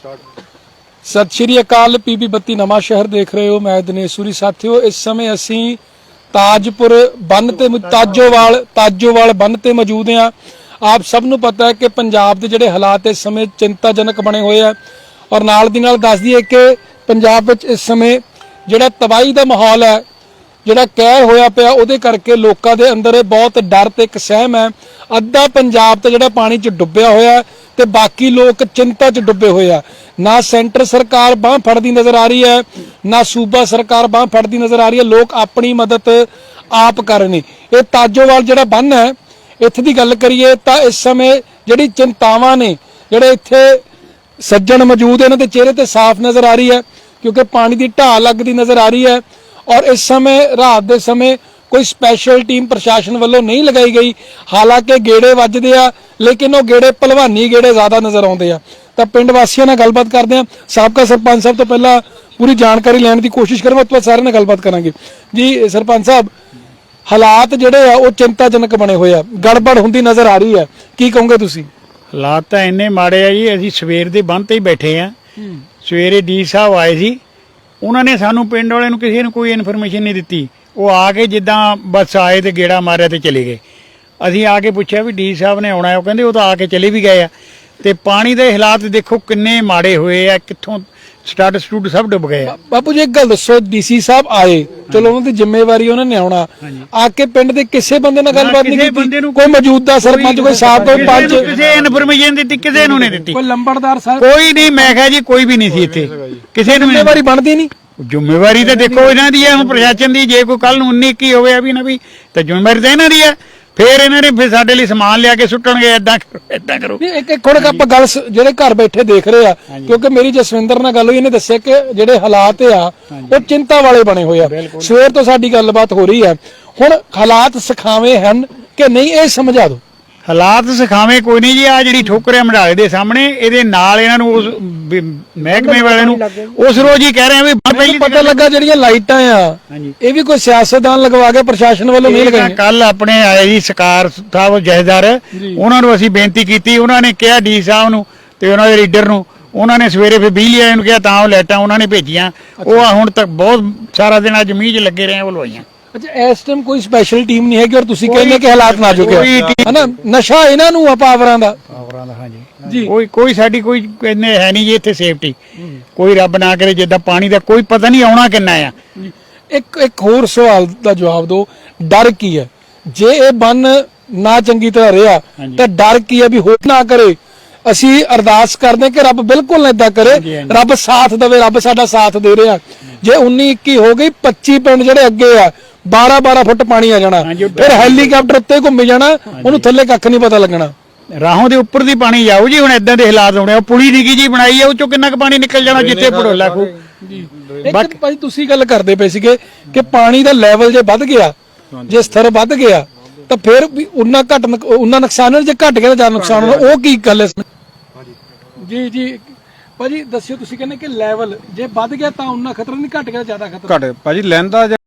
ਸਤਿ ਸ਼੍ਰੀ ਅਕਾਲ, ਪੀਪੀ ਬੱਤੀ ਨਵਾਂ ਸ਼ਹਿਰ ਦੇਖ ਰਹੇ ਹੋ, ਮੈਂ ਦਿਨੇਸ਼ ਸਾਥੀਓ, ਇਸ ਸਮੇਂ ਅਸੀਂ ਤਾਜਪੁਰ ਬੰਨ ਤੇ ਤਾਜੋਵਾਲ ਤਾਜੋਵਾਲ ਬੰਨ ਤੇ ਮੌਜੂਦ ਹਾਂ। ਆਪ ਸਭ ਨੂੰ ਪਤਾ ਹੈ ਕਿ ਪੰਜਾਬ ਦੇ ਜਿਹੜੇ ਹਾਲਾਤ ਇਸ ਸਮੇਂ ਚਿੰਤਾਜਨਕ ਬਣੇ ਹੋਏ ਆ। ਔਰ ਨਾਲ ਦੀ ਨਾਲ ਦੱਸ ਦਈਏ ਕਿ ਪੰਜਾਬ ਵਿੱਚ ਇਸ ਸਮੇਂ ਜਿਹੜਾ ਤਬਾਹੀ ਦਾ ਮਾਹੌਲ ਹੈ, ਜਿਹੜਾ ਕਹਿਰ ਹੋਇਆ ਪਿਆ, ਉਹਦੇ ਕਰਕੇ ਲੋਕਾਂ ਦੇ ਅੰਦਰ ਬਹੁਤ ਡਰ ਤੇ ਇੱਕ ਸਹਿਮ ਹੈ। ਅੱਧਾ ਪੰਜਾਬ 'ਤੇ ਜਿਹੜਾ ਪਾਣੀ 'ਚ ਡੁੱਬਿਆ ਹੋਇਆ ਤੇ ਬਾਕੀ ਲੋਕ ਚਿੰਤਾ 'ਚ ਡੁੱਬੇ ਹੋਏ ਆ। ਨਾ ਸੈਂਟਰ ਸਰਕਾਰ ਬਾਹ ਫੜਦੀ ਨਜ਼ਰ ਆ ਰਹੀ ਹੈ, ਨਾ ਸੂਬਾ ਸਰਕਾਰ ਬਾਹ ਫੜਦੀ ਨਜ਼ਰ ਆ ਰਹੀ ਹੈ, ਲੋਕ ਆਪਣੀ ਮਦਦ ਆਪ ਕਰ ਰਹੇ ਨੇ। ਇਹ ਤਾਜੋਵਾਲ ਜਿਹੜਾ ਬੰਨ ਹੈ, ਇੱਥੇ ਦੀ ਗੱਲ ਕਰੀਏ ਤਾਂ ਇਸ ਸਮੇਂ ਜਿਹੜੀ ਚਿੰਤਾਵਾਂ ਨੇ, ਜਿਹੜੇ ਇੱਥੇ ਸੱਜਣ ਮੌਜੂਦ ਇਹਨਾਂ ਦੇ ਚਿਹਰੇ ਤੇ ਸਾਫ਼ ਨਜ਼ਰ ਆ ਰਹੀ ਹੈ, ਕਿਉਂਕਿ ਪਾਣੀ ਦੀ ਢਾਹ ਲੱਗਦੀ ਨਜ਼ਰ ਆ ਰਹੀ ਹੈ ਔਰ ਇਸ ਸਮੇਂ, ਰਾਤ ਦੇ ਸਮੇਂ ਕੋਈ ਸਪੈਸ਼ਲ ਟੀਮ ਪ੍ਰਸ਼ਾਸਨ ਵੱਲੋਂ ਨਹੀਂ ਲਗਾਈ ਗਈ। ਹਾਲਾਂਕਿ ਗੇੜੇ ਵੱਜਦੇ ਆ, ਲੇਕਿਨ ਉਹ ਗੇੜੇ ਭਲਵਾਨੀ ਗੇੜੇ ਜ਼ਿਆਦਾ ਨਜ਼ਰ ਆਉਂਦੇ ਆ। ਤਾਂ ਪਿੰਡ ਵਾਸੀਆਂ ਨਾਲ ਗੱਲਬਾਤ ਕਰਦੇ ਆ। ਸਾਬਕਾ ਸਰਪੰਚ ਸਾਹਿਬ ਤੋਂ ਪਹਿਲਾਂ ਪੂਰੀ ਜਾਣਕਾਰੀ ਲੈਣ ਦੀ ਕੋਸ਼ਿਸ਼ ਕਰਾਂਗੇ ਉਸ ਤੋਂ ਸਾਰਿਆਂ ਨਾਲ ਗੱਲਬਾਤ ਕਰਾਂਗੇ। ਜੀ, ਸਰਪੰਚ ਸਾਹਿਬ, ਹਾਲਾਤ ਜਿਹੜੇ ਆ, ਉਹ ਚਿੰਤਾਜਨਕ ਬਣੇ ਹੋਏ ਆ। ਗੜਬੜ ਹੁੰਦੀ ਨਜ਼ਰ ਆ ਰਹੀ ਹੈ ਕੀ ਕਹੋਗੇ ਤੁਸੀਂ? ਹਾਲਾਤ ਤਾਂ ਇੰਨੇ ਮਾੜੇ ਆ ਜੀ, ਅਸੀਂ ਸਵੇਰ ਦੇ ਬੰਦ ਤੇ ਹੀ ਬੈਠੇ ਆ। ਸਵੇਰੇ ਡੀ ਸਾਹਿਬ ਆਏ ਸੀ। ਉਹਨਾਂ ਨੇ ਸਾਨੂੰ ਪਿੰਡ ਵਾਲਿਆਂ ਨੂੰ ਕਿਸੇ ਨੂੰ ਕੋਈ ਇਨਫੋਰਮੇਸ਼ਨ ਨਹੀਂ ਦਿੱਤੀ। ਉਹ ਆ ਕੇ ਜਿੱਦਾਂ ਬਸ ਆਏ ਤੇ ਗੇੜਾ ਮਾਰਿਆ ਤੇ ਚਲੇ ਗਏ। ਅਸੀਂ ਆ ਕੇ ਪੁੱਛਿਆ ਵੀ ਡੀ ਸਾਹਿਬ ਨੇ ਆਉਣਾ ਹੈ ਉਹ ਕਹਿੰਦੇ ਉਹ ਤਾਂ ਆ ਕੇ ਚਲੇ ਵੀ ਗਏ ਆ। ਤੇ ਪਾਣੀ ਦੇ ਹਾਲਾਤ ਦੇਖੋ ਕਿੰਨੇ ਮਾੜੇ ਹੋਏ ਆ ਕਿੱਥੋਂ ਸਟਾਰਟ ਸਟੂਡ ਸਭ ਡੁੱਬ ਗਏ ਆ। ਬਾਪੂ ਜੀ ਇੱਕ ਗੱਲ ਦੱਸੋ ਡੀਸੀ ਸਾਹਿਬ ਆਏ ਚਲੋ ਉਹਨਾਂ ਦੀ ਜ਼ਿੰਮੇਵਾਰੀ ਉਹਨਾਂ ਨੇ ਆਉਣਾ। ਆ ਕੇ ਪਿੰਡ ਦੇ ਕਿਸੇ ਬੰਦੇ ਨਾਲ ਗੱਲਬਾਤ ਨਹੀਂ ਕੀਤੀ? ਕੋਈ ਮੌਜੂਦਾ ਸਰਪੰਚ ਕੋਈ ਸਾਬਕਾ ਕੋਈ ਪੰਚ? ਕਿਸੇ ਇਨਫੋਰਮੇਸ਼ਨ ਦਿੱਤੀ ਕਿਸੇ ਨੂੰ ਨਹੀਂ ਦਿੱਤੀ। ਕੋਈ ਲੰਬੜਦਾਰ ਸਾਹਿਬ? ਕੋਈ ਨਹੀਂ ਮੈਂ ਕਿਹਾ ਜੀ ਕੋਈ ਵੀ ਨਹੀਂ ਸੀ ਇੱਥੇ। ਕਿਸੇ ਨੂੰ ਜ਼ਿੰਮੇਵਾਰੀ ਬਣਦੀ ਨਹੀਂ? ਜ਼ਿੰਮੇਵਾਰੀ ਤਾਂ ਦੇਖੋ ਇਹਨਾਂ ਦੀ ਹੈ ਹੁਣ ਪ੍ਰਸ਼ਾਸਨ ਦੀ ਜੇ ਕੋਈ ਕੱਲ ਨੂੰ 19 ਕੀ ਹੋਵੇ ਆ ਵੀ ਨਾ ਵੀ ਤਾਂ ਜ਼ਿੰਮੇਵਾਰੀ ਤਾਂ ਇਹਨਾਂ ਦੀ ਹੈ। ਫੇਰ ਇਹਨਾਂ ਨੇ ਫਿਰ ਸਾਡੇ ਲਈ ਸਮਾਨ ਲਿਆ ਕੇ ਸੁੱਟਣਗੇ ਐਦਾਂ ਕਰੋ ਐਦਾਂ ਕਰੋ। ਨਹੀਂ ਇੱਕ ਇੱਕ ਹੁਣ ਆਪਾਂ ਗੱਲ ਸ- ਜਿਹੜੇ ਘਰ ਬੈਠੇ ਦੇਖ ਰਹੇ ਆ ਕਿਉਂਕਿ ਮੇਰੀ ਜਸਵਿੰਦਰ ਨਾਲ ਗੱਲ ਹੋਈ ਇਹਨੇ ਦੱਸਿਆ ਕਿ ਜਿਹੜੇ ਹਾਲਾਤ ਆ ਉਹ ਚਿੰਤਾ ਵਾਲੇ ਬਣੇ ਹੋਏ ਆ। ਸਵੇਰ ਤੋਂ ਸਾਡੀ ਗੱਲਬਾਤ ਹੋ ਰਹੀ ਹੈ। ਹੁਣ ਹਾਲਾਤ ਸਿਖਾਵੇਂ ਹਨ ਕਿ ਨਹੀਂ ਇਹ ਸਮਝਾ ਦਿਓ। ਹਾਲਾਤ ਸਿਖਾਵੇਂ ਕੋਈ ਨਹੀਂ ਜੀ ਆ ਜਿਹੜੀ ਠੋਕਰ ਹੈ ਮਢਾਲੇ ਦੇ ਸਾਹਮਣੇ ਇਹਦੇ ਨਾਲ ਇਹਨਾਂ ਨੂੰ ਉਸ ਵੀ ਮਹਿਕਮੇ ਵਾਲੇ ਨੂੰ ਉਸ ਰੋਜ਼ ਹੀ ਕਹਿ ਰਹੇ ਆ ਵੀ ਪਹਿਲੀ ਪਤਾ ਲੱਗਾ ਜਿਹੜੀਆਂ ਲਾਈਟਾਂ ਆ। ਇਹ ਵੀ ਕੋਈ ਸਿਆਸਤਦਾਨ ਲਗਵਾ ਕੇ ਪ੍ਰਸ਼ਾਸਨ ਵੱਲੋਂ ਨਹੀਂ ਲਗਾਈਆਂ ਕੱਲ ਆਪਣੇ ਆਏ ਜੀ ਸਰਕਾਰ ਸਾਹਿਬ ਜਹੇਦਾਰ ਉਹਨਾਂ ਨੂੰ ਅਸੀਂ ਬੇਨਤੀ ਕੀਤੀ ਉਹਨਾਂ ਨੇ ਕਿਹਾ ਡੀ ਸਾਹਿਬ ਨੂੰ ਤੇ ਉਹਨਾਂ ਦੇ ਲੀਡਰ ਨੂੰ ਉਹਨਾਂ ਨੇ ਸਵੇਰੇ ਫਿਰ ਬਿਜਲੀ ਵਾਲਿਆਂ ਨੂੰ ਕਿਹਾ ਤਾਂ ਉਹ ਲਾਈਟਾਂ ਉਹਨਾਂ ਨੇ ਭੇਜੀਆਂ। ਉਹ ਹੁਣ ਤੱਕ ਬਹੁਤ ਸਾਰਾ ਦਿਨ ਅੱਜ ਮੀਂਹ 'ਚ ਲੱਗੇ ਰਹੇ ਆ ਉਹ ਲਵਾਈਆਂ। ਅੱਛਾ ਇਸ ਟਾਈਮ ਕੋਈ ਸਪੈਸ਼ਲ ਟੀਮ ਨਹੀਂ ਹੈਗੀ ਔਰ ਤੁਸੀਂ ਕਹਿੰਦੇ ਕਿ ਹਾਲਾਤ ਨਾਜ਼ੁਕ ਕੋਈ ਹੈ ਹਨਾ ਨਸ਼ਾ ਇਹਨਾਂ ਨੂੰ ਆ ਪਾਵਰਾਂ ਦਾ। ਪਾਵਰਾਂ ਦਾ ਹਾਂਜੀ। ਜੀ। ਕੋਈ ਕੋਈ ਸਾਡੀ ਕੋਈ ਕਹਿੰਦੇ ਹੈ ਨਹੀਂ ਜੀ ਇੱਥੇ ਸੇਫਟੀ ਕੋਈ ਰੱਬ ਨਾ ਕਰੇ ਜਿੱਦਾਂ ਪਾਣੀ ਦਾ ਕੋਈ ਪਤਾ ਨਹੀਂ ਆਉਣਾ ਕਿੰਨਾ ਆ। ਇੱਕ ਇੱਕ ਹੋਰ ਸਵਾਲ ਦਾ ਜਵਾਬ ਦਿਓ। ਡਰ ਕੀ ਹੈ? ਜੇ ਇਹ ਬੰਨ ਨਾ ਚੰਗੀ ਤਰ੍ਹਾਂ ਰਿਹਾ ਤਾਂ ਡਰ ਕੀ ਹੈ ਵੀ ਹੋ ਨਾ ਕਰੇ? ਅਸੀਂ ਅਰਦਾਸ ਕਰਦੇ ਹਾਂ ਕਿ ਰੱਬ ਬਿਲਕੁਲ ਨਾ ਇਦਾਂ ਕਰੇ। ਹਾਂਜੀ, ਹਾਂਜੀ। ਰੱਬ ਸਾਥ ਦੇਵੇ ਰੱਬ ਸਾਡਾ ਸਾਥ ਦੇ ਰਿਹਾ। ਜੇ 19 21 ਹੋ ਗਈ 25 ਪਿੰਡ ਜਿਹੜੇ ਅੱਗੇ ਆ 12 12 ਫੁੱਟ ਪਾਣੀ ਆ ਜਾਣਾ। ਹਾਂਜੀ, ਉਹ ਫਿਰ ਹੈਲੀਕਾਪਟਰ ਉੱਤੇ ਘੁੰਮੀ ਜਾਣਾ ਉਹਨੂੰ ਥੱਲੇ ਕੱਖ ਨਹੀਂ ਪਤਾ ਲੱਗਣਾ। ਰਾਹੋਂ ਦੇ ਉੱਪਰ ਦੀ ਪਾਣੀ ਜਾਊ ਜੀ ਹੁਣ ਇਦਾਂ ਦੇ ਹਾਲਾਤ ਹੋਣੇ ਉਹ ਪੁਲੀ ਨਿੱਕੀ ਜੀ ਬਣਾਈ ਆ ਉਹ ਚੋਂ ਕਿੰਨਾ ਕੁ ਪਾਣੀ ਨਿਕਲ ਜਾਣਾ ਜਿੱਥੇ ਭੜੋਲਾ ਖੂ ਇੱਕ ਭਾਈ ਤੁਸੀਂ ਗੱਲ ਕਰਦੇ ਪਏ ਸੀਗੇ ਕਿ ਪਾਣੀ ਦਾ ਲੈਵਲ ਜੇ ਵੱਧ ਗਿਆ ਜੇ ਸਤਰ ਵੱਧ ਗਿਆ ਤਾਂ ਫਿਰ ਵੀ ਉਨਾ ਘਟ ਉਨਾ ਨੁਕਸਾਨ ਜੇ ਘਟ ਗਿਆ ਤਾਂ ਜ਼ਿਆਦਾ ਨੁਕਸਾਨ ਹੋਣਾ। ਉਹ ਕੀ ਗੱਲ ਹੈ ਜੀ ਜੀ। ਭਾਜੀ ਦੱਸਿਓ ਤੁਸੀਂ ਕਹਿੰਦੇ ਕਿ ਲੈਵਲ ਜੇ ਵੱਧ ਗਿਆ ਤਾਂ ਉਨਾ ਖਤਰਾ ਨਹੀਂ ਘਟ ਗਿਆ ਜ਼ਿਆਦਾ ਖਤਰਾ? ਘਟ। ਭਾਜੀ ਲੈਂਦਾ